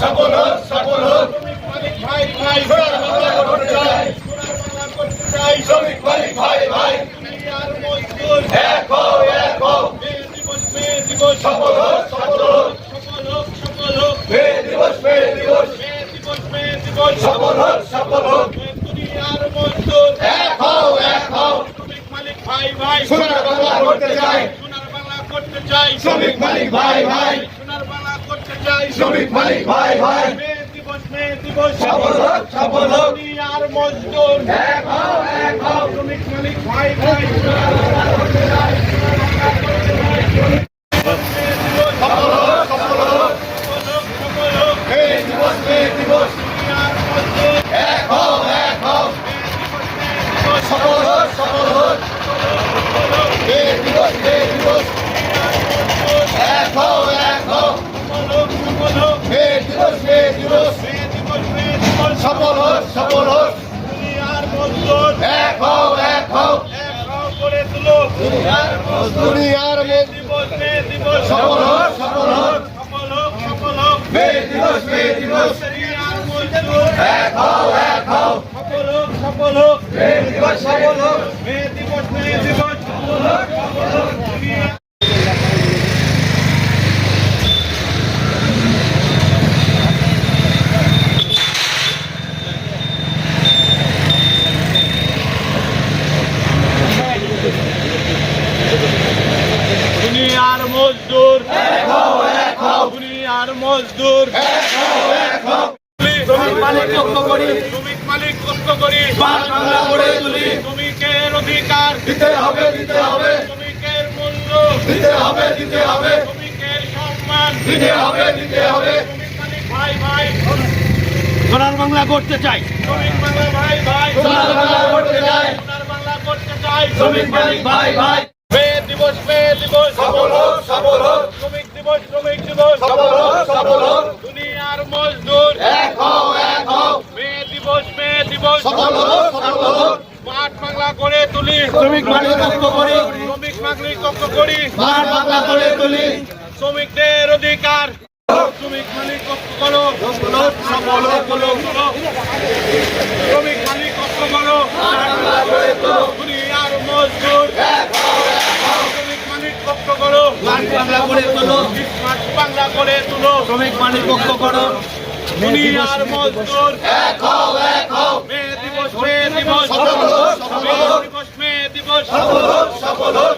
সফল হোক সফল হোক। ভাই ভাই করতে শ্রমিক মালিক ভাই ভাই। এক হও এক। হও দিবস সফল হোক সফল হোক। সফল হোক সফল হোক মে দিবস মে দিবস। দিবস মে দিবস সফল হোক সফল হোক। দুনিয়ার মজদুর এক হও এক। হও শ্রমিক মালিক ভাই ভাই সোনার বাংলা করতে চাই। সোনার বাংলা শ্রমিক মালিক, ভাই ভাই সোনার বাংলা করতে চাই শ্রমিক মালিক ভাই ভাই। দিবস মে দিবস সফল হোক সফল হোক। আর মজদুর এক হও এক হও। শ্রমিক মালিক ভাই ভাই সফল হোক সফল হোক মে দিবস মে দিবস। দুনিয়ার মে সফল হোক সফল হোক। মে দিবস মে দিবস। এক হও এক হও মে হোক সফল হোক। দুনিয়ার মজদুর এক হোক। এক হও দুনিয়ার মজদুর এক হও এক হও শ্রমিক মালিক লক্ষ করি। শ্রমিক মালিক লক্ষ করি। বাংলা গড়ে তুলি। শ্রমিকের অধিকার? দিতে হবে দিতে হবে। শ্রমিকের মূল্য? দিতে হবে দিতে হবে। শ্রমিকের সম্মান? দিতে হবে দিতে হবে। ভাই ভাই। সোনার বাংলা করতে চাই। শ্রমিক বাংলা ভাই ভাই। সোনার বাংলা করতে চাই। সোনার বাংলা করতে চাই। শ্রমিক মালিক ভাই ভাই। দিবস মে দিবস সফল হোক সফল হোক। শ্রমিক দিবস শ্রমিক দিবস। সফল হোক সফল হোক। দুনিয়ার মজদুর। এক হও এক হও। মে দিবস মে দিবস। সফল হোক সফল হোক। মাঠ বাংলা করে তুলি। শ্রমিক মালিক লক্ষ্য করি। শ্রমিক মালিক লক্ষ করি। পাঁচ বাংলা গড়ে তুলি। শ্রমিকদের অধিকার। শ্রমিক মালিক লক্ষ করো। সফল হোক বলো শ্রমিক মালিক লক্ষ করো। দুনিয়ার মজদুর শ্রমিক মালিক লক্ষ করো বাংলা করে তোলো বাংলা করে তুলো। শ্রমিক মালিক পক্ষ করো। দুনিয়ার মজদুর। এক হও এক হও। মে দিবস মে দিবস। সফল হোক, মে দিবস সফল হোক সফল হোক।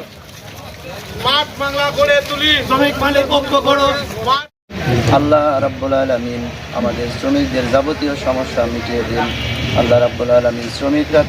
মাঠ বাংলা করে তুলি। শ্রমিক মালিক পক্ষ করো। আল্লাহ রাব্বুল আলমিন আমাদের শ্রমিকদের যাবতীয় সমস্যা মিটিয়ে দিন। আল্লাহ রাব্বুল আলমিন শ্রমিকরা